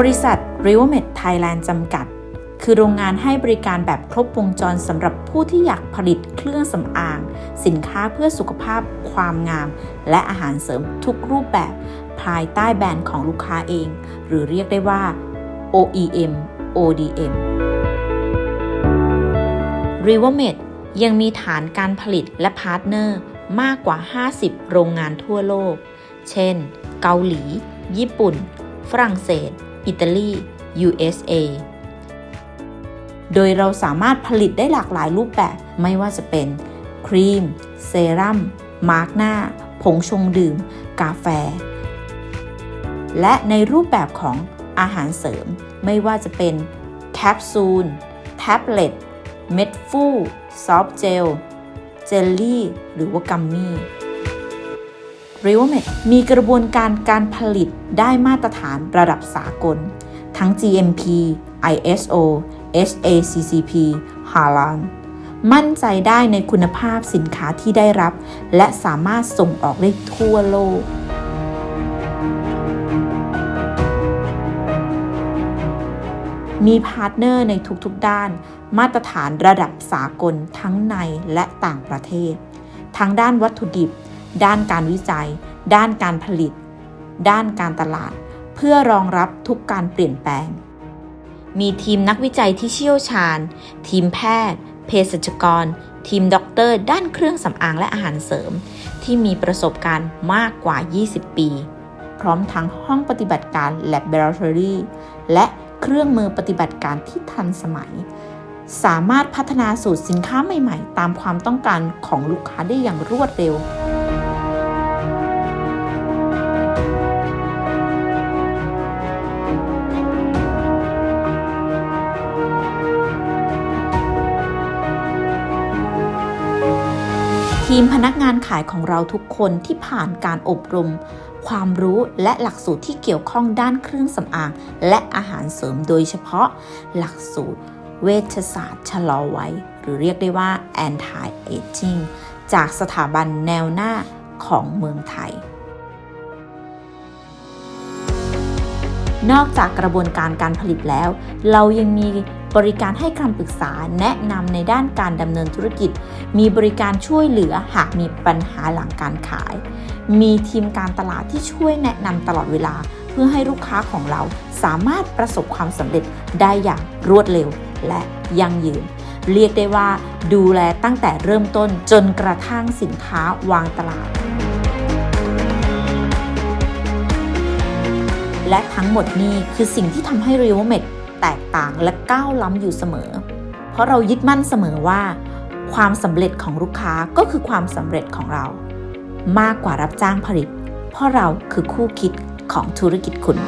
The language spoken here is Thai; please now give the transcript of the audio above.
บริษัท r i v e r m e d Thailand จำกัด คือโรงงานให้บริการแบบครบวงจรสำหรับผู้ที่อยากผลิตเครื่องสำอาง สินค้าเพื่อสุขภาพ ความงาม และอาหารเสริมทุกรูปแบบ ภายใต้แบรนด์ของลูกค้าเอง หรือเรียกได้ว่า OEM ODM r i v e r m e d ยังมีฐานการผลิตและพาร์ทเนอร์มากกว่า 50 โรงงานทั่วโลก เช่น เกาหลี ญี่ปุ่น ฝรั่งเศส อิตาลี USA โดยเราสามารถผลิตได้หลากหลายรูปแบบไม่ว่าจะเป็น ครีม เซรั่ม มาร์กหน้า ผงชงดื่ม กาแฟ และในรูปแบบของอาหารเสริม ไม่ว่าจะเป็นแคปซูล แท็บเล็ต เม็ดฟูซอฟต์เจล เจลลี่ หรือว่ากัมมี่ r i v e r m e d มีกระบวนการการผลิตได้มาตรฐานระดับสากล ทั้ง GMP ISO HACCP Halal มั่นใจได้ในคุณภาพสินค้าที่ได้รับ และสามารถส่งออกได้ทั่วโลก มีพาร์ทเนอร์ในทุกๆด้าน มาตรฐานระดับสากลทั้งในและต่างประเทศ ทั้งด้านวัตถุดิบ ด้านการวิจัย ด้านการผลิต ด้านการตลาด เพื่อรองรับทุกการเปลี่ยนแปลง มีทีมนักวิจัยที่เชี่ยวชาญ ทีมแพทย์ เภสัชกร ทีมด็อกเตอร์ ด้านเครื่องสำอางและอาหารเสริม ที่มีประสบการณ์มากกว่า 20 ปี พร้อมทั้งห้องปฏิบัติการ Laboratory และเครื่องมือปฏิบัติการที่ทันสมัย สามารถพัฒนาสูตรสินค้าใหม่ ๆ ตามความต้องการของลูกค้าได้อย่างรวดเร็ว ทีมพนักงานขายของเราทุกคนที่ผ่านการอบรม ความรู้และหลักสูตรที่เกี่ยวข้องด้านเครื่องสำอาง และอาหารเสริมโดยเฉพาะ หลักสูตร เวชศาสตร์ชะลอวัยหรือเรียกได้ว่า anti aging จากสถาบันแนวหน้าของเมืองไทย นอกจากกระบวนการการผลิตแล้ว เรายังมี บริการให้คำปรึกษาแนะนำในด้านการดำเนินธุรกิจ มีบริการช่วยเหลือหากมีปัญหาหลังการขาย มีทีมการตลาดที่ช่วยแนะนำตลอดเวลา เพื่อให้ลูกค้าของเราสามารถประสบความสำเร็จได้อย่างรวดเร็วและยั่งยืน เรียกได้ว่าดูแลตั้งแต่เริ่มต้นจนกระทั่งสินค้าวางตลาดและทั้งหมดนี้คือสิ่งที่ทำให้ r e a l m e d แตกต่างและก้าวล้ำอยู่เสมอ เพราะเรายึดมั่นเสมอว่า ความสำเร็จของลูกค้าก็คือความสำเร็จของเรา มากกว่ารับจ้างผลิต เพราะเราคือคู่คิดของธุรกิจคุณ